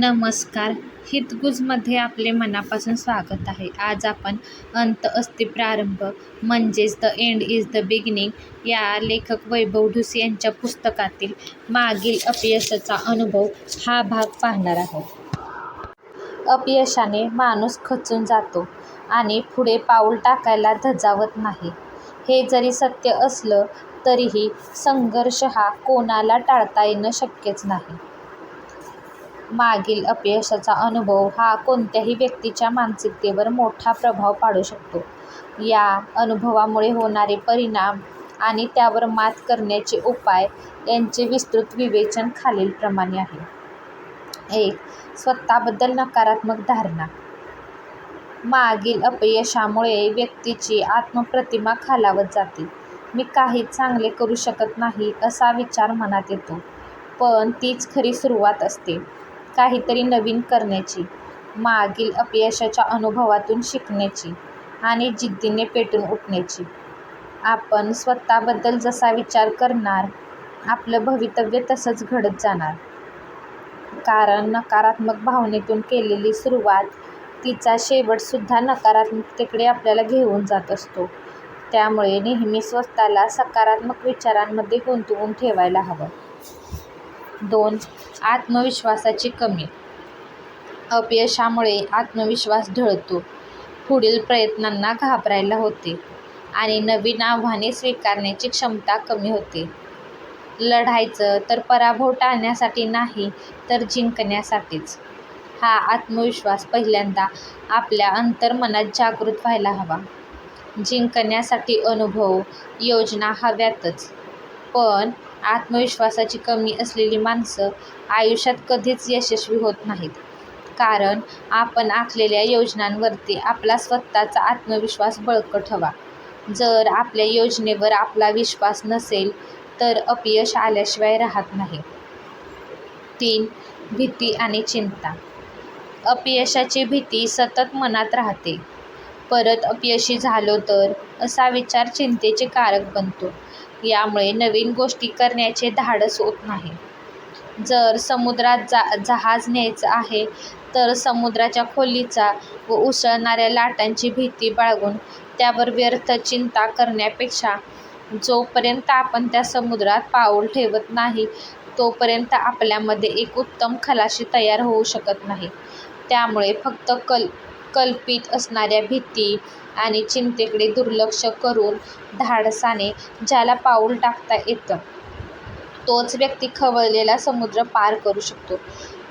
नमस्कार. हितगुजमध्ये आपले मनापासून स्वागत आहे. आज आपण अंत असते प्रारंभ म्हणजेच the end is the beginning या लेखक वैभव ढुसे यांच्या पुस्तकातील मागील अपयशाचा अनुभव हा भाग पाहणार आहोत. अपयशाने माणूस खचून जातो आणि पुढे पाऊल टाकायला धजावत नाही. हे जरी सत्य असलं तरीही संघर्ष हा कोणाला टाळता येणं शक्यच नाही. मागील अपयशाचा अनुभव हा कोणत्याही व्यक्तीच्या मानसिकतेवर मोठा प्रभाव पाडू शकतो. या अनुभवामुळे होणारे परिणाम आणि त्यावर मात करण्याचे उपाय यांचे विस्तृत विवेचन खालीलप्रमाणे आहे. एक स्वतःबद्दल नकारात्मक धारणा. मागील अपयशामुळे व्यक्तीची आत्मप्रतिमा खालावत जाते. मी काहीच चांगले करू शकत नाही असा विचार मनात येतो पण तीच खरी सुरुवात असते. काहीतरी नवीन करण्याची मागील अपयशाच्या अनुभवातून शिकण्याची आणि जिद्दीने पेटून उठण्याची आपण स्वतःबद्दल जसा विचार करणार आपलं भवितव्य तसंच घडत जाणार. कारण नकारात्मक भावनेतून केलेली सुरुवात तिचा शेवटसुद्धा नकारात्मकतेकडे आपल्याला घेऊन जात असतो. त्यामुळे नेहमी स्वतःला सकारात्मक विचारांमध्ये गुंतवून ठेवायला हवं. दोन आत्मविश्वासाची कमी. अपयशामुळे आत्मविश्वास ढळतो. पुढील प्रयत्नांना घाबरायला होते आणि नवीन आव्हाने स्वीकारण्याची क्षमता कमी होते. लढायचं तर पराभव टाळण्यासाठी नाही तर जिंकण्यासाठीच. हा आत्मविश्वास पहिल्यांदा आपल्या अंतर्मनात जागृत व्हायला हवा. जिंकण्यासाठी अनुभव योजना हव्यातच. पण आत्मविश्वासाची कमी असलेली माणसं आयुष्यात कधीच यशस्वी होत नाहीत. कारण आपण आखलेल्या योजनांवरती आपला स्वतःचा आत्मविश्वास बळकट हवा जर आपल्या योजनेवर आपला विश्वास नसेल तर अपयश आल्याशिवाय राहत नाही. तीन भीती आणि चिंता. अपयशाची भीती सतत मनात राहते. परत अपयशी झालो तर असा विचार चिंतेचे कारक बनतो. यामुळे नवीन गोष्टी करण्याचे धाडस होत नाही. जर समुद्रात जा जहाज न्यायचं आहे तर समुद्राच्या खोलीचा व उसळणाऱ्या लाटांची भीती बाळगून त्यावर व्यर्थ चिंता करण्यापेक्षा जोपर्यंत आपण त्या समुद्रात पाऊल ठेवत नाही तोपर्यंत आपल्यामध्ये एक उत्तम खलाशी तयार होऊ शकत नाही. त्यामुळे फक्त कल कल्पित असणाऱ्या भीती आणि चिंतेकडे दुर्लक्ष करून धाडसाने ज्याला पाऊल टाकता येतं तोच व्यक्ती खवळलेला समुद्र पार करू शकतो.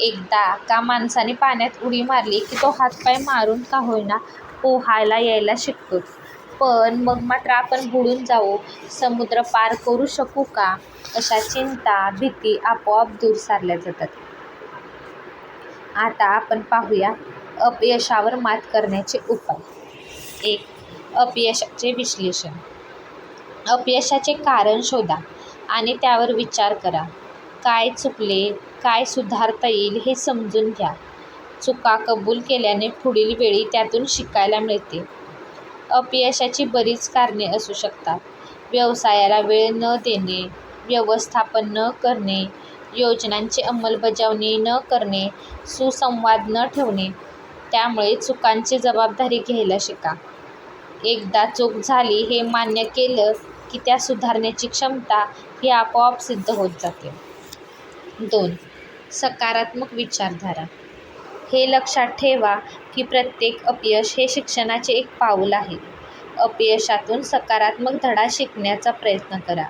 एकदा का माणसाने पाण्यात उडी मारली की तो हातपाय मारून का होईना पोहायला यायला शिकतोच पण मग मात्र आपण बुडून जाऊ समुद्र पार करू शकू का? अशा चिंता भीती आपोआप दूर सारल्या जातात. आता आपण पाहूया अपयशावर मात करण्याचे उपाय. एक अपयशाचे विश्लेषण. अपयशाचे कारण शोधा आणि त्यावर विचार करा. काय चुकले काय सुधारता येईल हे समजून घ्या. चुका कबूल केल्याने पुढील वेळी त्यातून शिकायला मिळते. अपयशाची बरीच कारणे असू शकतात. व्यवसायाला वेळ न देणे व्यवस्थापन न करणे योजनांची अंमलबजावणी न करणे सुसंवाद न ठेवणे त्यामुळे चुकांची जबाबदारी घ्यायला शिका. एकदा चूक झाली हे मान्य केलं की त्या सुधारण्याची क्षमता ही आपोआप सिद्ध होत जाते. दोन सकारात्मक विचारधारा. हे लक्षात ठेवा की प्रत्येक अपयश हे शिक्षणाचे एक पाऊल आहे. अपयशातून सकारात्मक धडा शिकण्याचा प्रयत्न करा.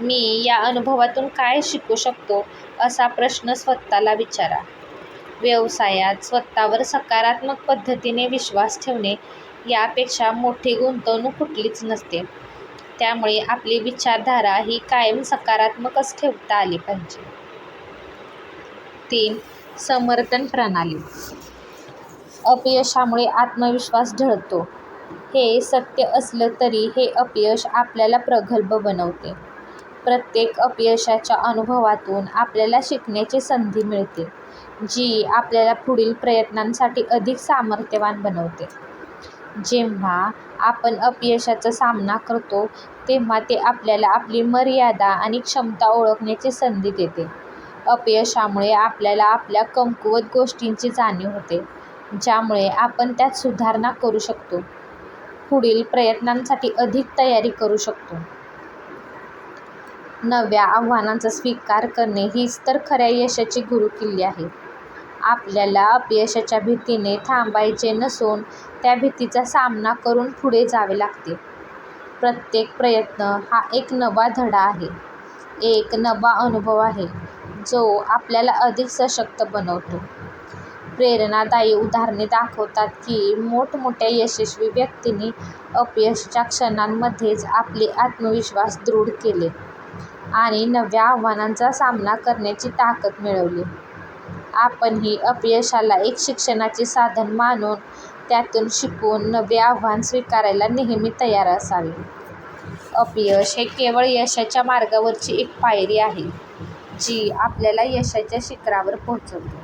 मी या अनुभवातून काय शिकू शकतो असा प्रश्न स्वतःला विचारा. व्यवसायात स्वतःवर सकारात्मक पद्धतीने विश्वास ठेवणे यापेक्षा मोठी गुंतवणूक कुठलीच नसते. त्यामुळे आपली विचारधारा ही कायम सकारात्मकच ठेवता आली पाहिजे. तीन समर्थन प्रणाली. अपयशामुळे आत्मविश्वास ढळतो. हे सत्य असलं तरी हे अपयश आपल्याला प्रगल्भ बनवते. प्रत्येक अपयशाच्या अनुभवातून आपल्याला शिकण्याची संधी मिळते. जी आपल्याला पुढील प्रयत्नांसाठी अधिक सामर्थ्यवान बनवते जेव्हा आपण अपयशाचा सामना करतो तेव्हा ते आपल्याला आपली मर्यादा आणि क्षमता ओळखण्याची संधी देते अपयशामुळे आपल्याला आपल्या कमकुवत गोष्टींची जाणीव होते, ज्यामुळे आपण त्यात सुधारणा करू शकतो, पुढील प्रयत्नांसाठी अधिक तयारी करू शकतो. नव्या आव्हानांचा स्वीकार करणे हीच तर खऱ्या यशाची गुरुकिल्ली आहे. आपल्याला अपयशाच्या भीतीने थांबायचे नसून त्या भीतीचा सामना करून पुढे जावे लागते. प्रत्येक प्रयत्न हा एक नवा धडा आहे, एक नवा अनुभव आहे, जो आपल्याला अधिक सशक्त बनवतो. प्रेरणादायी उदाहरणे दाखवतात की मोठमोठ्या यशस्वी व्यक्तींनी अपयशाच्या क्षणांमध्येच आपले आत्मविश्वास दृढ केले आणि नव्या आव्हानांचा सामना करण्याची ताकद मिळवली. आपणही अपयशाला एक शिक्षणाचे साधन मानून त्यातून शिकून नवे आव्हान स्वीकारायला नेहमी तयार असावे. अपयश हे केवळ यशाच्या मार्गावरची एक पायरी आहे, जी आपल्याला यशाच्या शिखरावर पोहोचवते.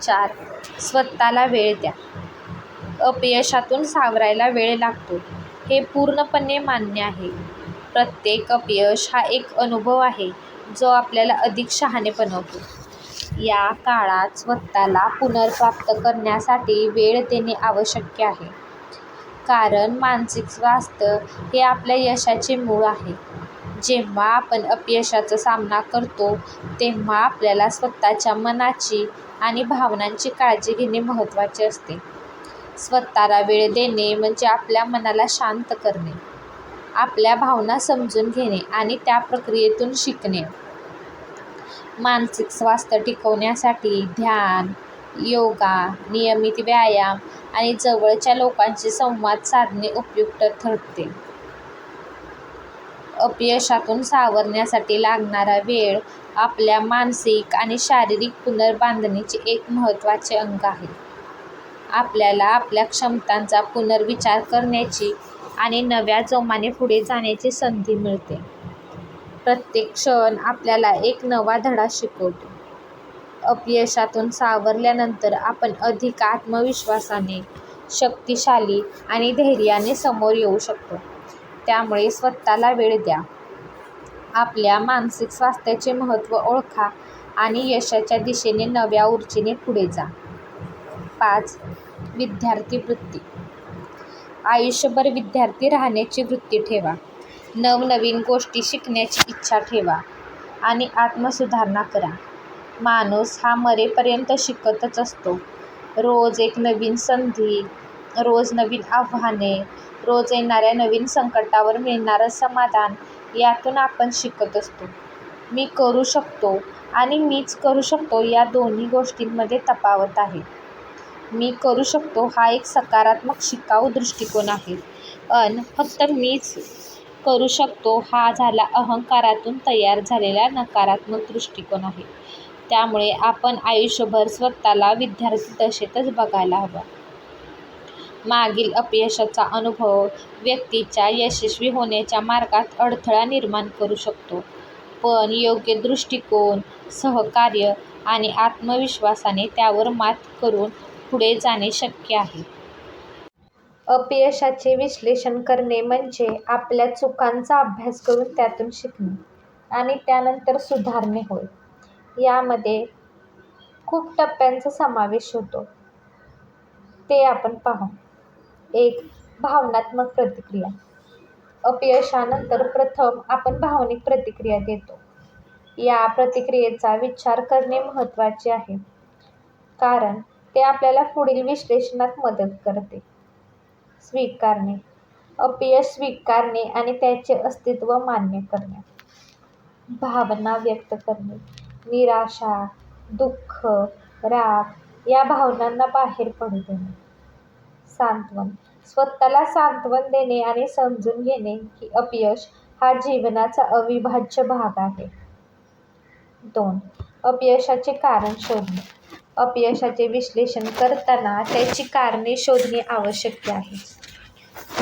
चार. स्वतःला वेळ द्या. अपयशातून सावरायला वेळ लागतो, हे पूर्णपणे मान्य आहे. प्रत्येक अपयश हा एक अनुभव आहे, जो आपल्याला अधिक शहाणे बनवतो. या काळात स्वतःला पुनर्प्राप्त करण्यासाठी वेळ देणे आवश्यक आहे, कारण मानसिक स्वास्थ्य हे आपल्या यशाचे मूळ आहे. जेव्हा आपण अपयशाचा सामना करतो तेव्हा आपल्याला स्वतःच्या मनाची आणि भावनांची काळजी घेणे महत्त्वाचे असते. स्वतःला वेळ देणे म्हणजे आपल्या मनाला शांत करणे, आपल्या भावना समजून घेणे आणि त्या प्रक्रियेतून शिकणे. मानसिक स्वास्थ्य टिकवण्यासाठी ध्यान, योगा, नियमित व्यायाम आणि जवळच्या लोकांशी संवाद साधणे उपयुक्त ठरते. अपयशातून सावरण्यासाठी लागणारा वेळ आपल्या मानसिक आणि शारीरिक पुनर्बांधणीचे एक महत्त्वाचे अंग आहे. आपल्याला आपल्या क्षमतांचा पुनर्विचार करण्याची आणि नव्या जोमाने पुढे जाण्याची संधी मिळते. प्रत्येक क्षण आपल्याला एक नवा धडा शिकवतो. अपयशातून सावरल्यानंतर आपण अधिक आत्मविश्वासाने, शक्तिशाली आणि धैर्याने समोर येऊ शकतो. त्यामुळे स्वतःला वेळ द्या, आपल्या मानसिक स्वास्थ्याचे महत्त्व ओळखा आणि यशाच्या दिशेने नव्या ऊर्जेने पुढे जा. पाच. विद्यार्थी वृत्ती. आयुष्यभर विद्यार्थी राहण्याची वृत्ती ठेवा. नवनवीन गोष्टी शिकण्याची इच्छा ठेवा आणि आत्मसुधारणा करा. माणूस हा मरेपर्यंत शिकतच असतो. रोज एक नवीन संधी, रोज नवीन आव्हाने, रोज येणाऱ्या नवीन संकटावर मिळणारं समाधान यातून आपण शिकत असतो. मी करू शकतो आणि मीच करू शकतो या दोन्ही गोष्टींमध्ये तफावत आहे. मी करू शकतो हा एक सकारात्मक शिकाऊ दृष्टिकोन आहे, अन फक्त मीच करू शकतो हा झाला अहंकारातून तयार झालेला नकारात्मक दृष्टिकोन आहे. त्यामुळे आपण आयुष्यभर स्वतःला विद्यार्थी दशेतच बघायला हवं. मागील अपयशाचा अनुभव व्यक्तीच्या यशस्वी होण्याच्या मार्गात अडथळा निर्माण करू शकतो, पण योग्य दृष्टिकोन, सहकार्य आणि आत्मविश्वासाने त्यावर मात करून पुढे जाणे शक्य आहे. अपयशाचे विश्लेषण करणे म्हणजे आपल्या चुकांचा अभ्यास करून त्यातून शिकणे आणि त्यानंतर सुधारणे होय. यामध्ये खूप टप्प्यांचा समावेश होतो, ते आपण पाहू. एक. भावनात्मक प्रतिक्रिया. अपयशानंतर प्रथम आपण भावनिक प्रतिक्रिया देतो. या प्रतिक्रियेचा विचार करणे महत्त्वाचे आहे, कारण ते आपल्याला पुढील विश्लेषणात मदत करते. स्वीकारणे. अपयश स्वीकारणे आणि त्याचे अस्तित्व मान्य करणे. भावना व्यक्त करणे. निराशा, दुःख, राग या भावनांना बाहेर पडू देणे. सांत्वन. स्वतःला सांत्वन देणे आणि समजून घेणे की अपयश हा जीवनाचा अविभाज्य भाग आहे. दोन. अपयशाचे कारण शोधणे. अपयशाचे विश्लेषण करताना त्याची कारणे शोधणे आवश्यक आहे.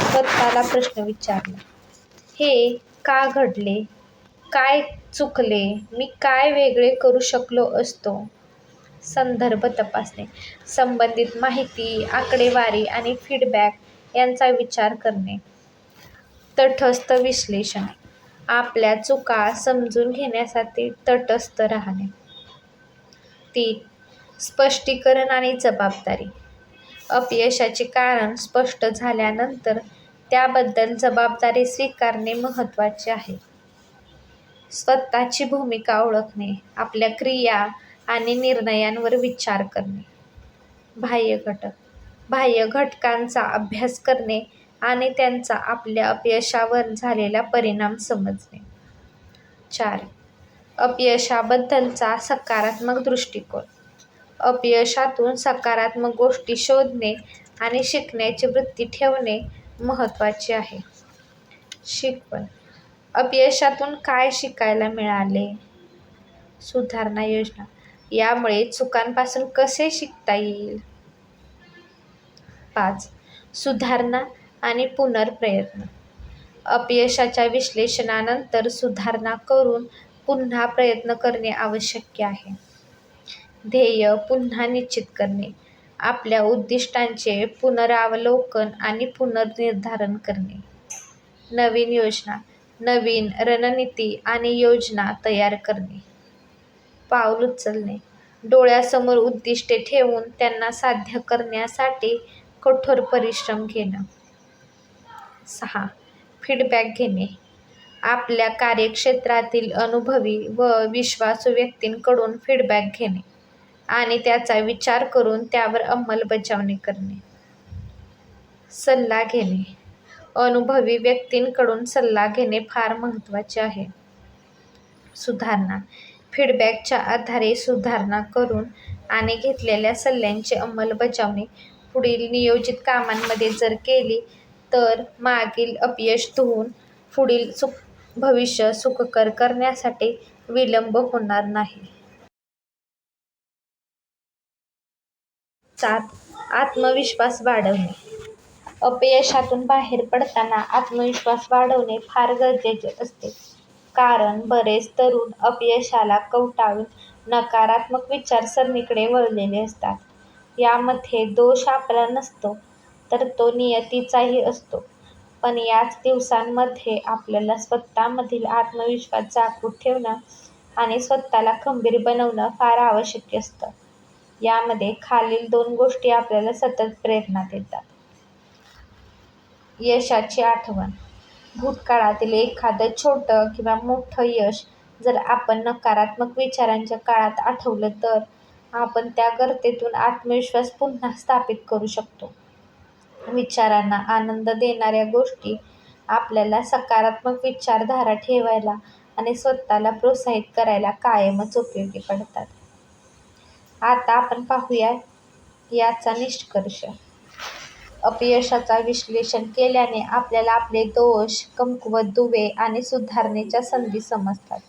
स्वतःला प्रश्न विचारणे, हे का घडले? काय चुकले? मी काय वेगळे करू शकलो असतो? संदर्भ तपासणे. संबंधित माहिती, आकडेवारी आणि फीडबॅक यांचा विचार करणे. तटस्थ विश्लेषण. आपल्या चुका समजून घेण्यासाठी तटस्थ राहणे. तीन. स्पष्टीकरण आणि जबाबदारी अपयशाचे कारण स्पष्ट झाल्यानंतर त्याबद्दल जबाबदारी स्वीकारणे महत्त्वाचे आहे. स्वतःची भूमिका ओळखणे, आपल्या क्रिया आणि निर्णयांवर विचार करणे. बाह्य घटक बाह्य घटकांचा अभ्यास करणे आणि त्यांचा आपल्या अपयशावर झालेला परिणाम समजणे. चार. अपयशाबद्दलचा सकारात्मक दृष्टिकोन अपयशातून सकारात्मक गोष्टी शोधणे आणि शिकण्याची वृत्ती ठेवणे महत्त्वाचे आहे. शिकवण अपयशातून काय शिकायला मिळाले? सुधारणा योजना यामुळे चुकांपासून कसे शिकता येईल? पाच. सुधारणा आणि पुनर्प्रयत्न अपयशाच्या विश्लेषणानंतर सुधारणा करून पुन्हा प्रयत्न करणे आवश्यक आहे. ध्येय पुन्हा निश्चित करणे आपल्या उद्दिष्टांचे पुनरावलोकन आणि पुनर्निर्धारण करणे. नवीन योजना नवीन रणनीती आणि योजना तयार करणे. पाऊल उचलणे डोळ्यासमोर उद्दिष्टे ठेवून त्यांना साध्य करण्यासाठी कठोर परिश्रम घेणं. सहा. फीडबॅक घेणे आपल्या कार्यक्षेत्रातील अनुभवी व विश्वासू व्यक्तींकडून फीडबॅक घेणे आणि त्याचा विचार करून त्यावर अंमलबजावणी करणे. सल्ला घेणे अनुभवी व्यक्तींकडून सल्ला घेणे फार महत्त्वाचे आहे. सुधारणा फीडबॅकच्या आधारे सुधारणा करून आणि घेतलेल्या सल्ल्यांची अंमलबजावणी पुढील नियोजित कामांमध्ये जर केली तर मागील अपयश धुवून पुढील सुख भविष्य सुखकर करण्यासाठी विलंब होणार नाही. सात. आत्मविश्वास वाढवणे अपयशातून बाहेर पडताना आत्मविश्वास वाढवणे फार गरजेचे असते. कारण बरेच तरुण अपयशाला कवटाळून नकारात्मक विचारसरणीकडे वळलेले असतात. यामध्ये दोष आपला नसतो तर तो नियतीचाही असतो. पण याच दिवसांमध्ये आपल्याला स्वतःमधील आत्मविश्वास जागृत ठेवणं आणि स्वतःला खंबीर बनवणं फार आवश्यक असतं. यामध्ये खालील दोन गोष्टी आपल्याला सतत प्रेरणा देतात. यशाची आठवण भूतकाळातील एखादं छोटं किंवा मोठं यश जर आपण नकारात्मक विचारांच्या काळात आठवलं तर आपण त्या गर्तेतून आत्मविश्वास पुन्हा स्थापित करू शकतो. विचारांना आनंद देणाऱ्या गोष्टी आपल्याला सकारात्मक विचारधारा ठेवायला आणि स्वतःला प्रोत्साहित करायला कायमच उपयोगी पडतात. आता आपण पाहूया याचा निष्कर्ष. अपयशाचा विश्लेषण केल्याने आपल्याला आपले दोष, कमकुवत दुवे आणि सुधारणेच्या संधी समजतात.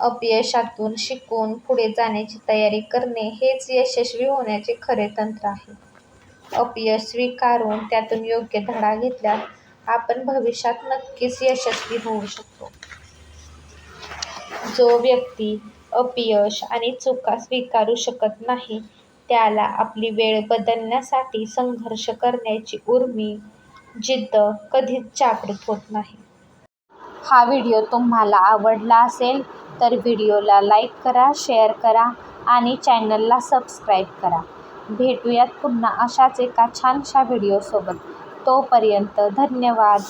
अपयशातून शिकून पुढे जाण्याची तयारी करणे हेच यशस्वी होण्याचे खरे तंत्र आहे. अपयश स्वीकारून त्यातून योग्य धडा घेतल्यास आपण भविष्यात नक्कीच यशस्वी होऊ शकतो. जो व्यक्ती अपयश आणि चुका स्वीकारू शकत नाही त्याला आपली वेळ बदलण्यासाठी संघर्ष करण्याची उर्मी, जिद्द कधीच जागृत होत नाही. हा व्हिडिओ तुम्हाला आवडला असेल तर व्हिडिओला लाईक करा, शेअर करा आणि चॅनलला सबस्क्राईब करा. भेटूयात पुन्हा अशाच एका छानशा व्हिडिओसोबत. तोपर्यंत धन्यवाद.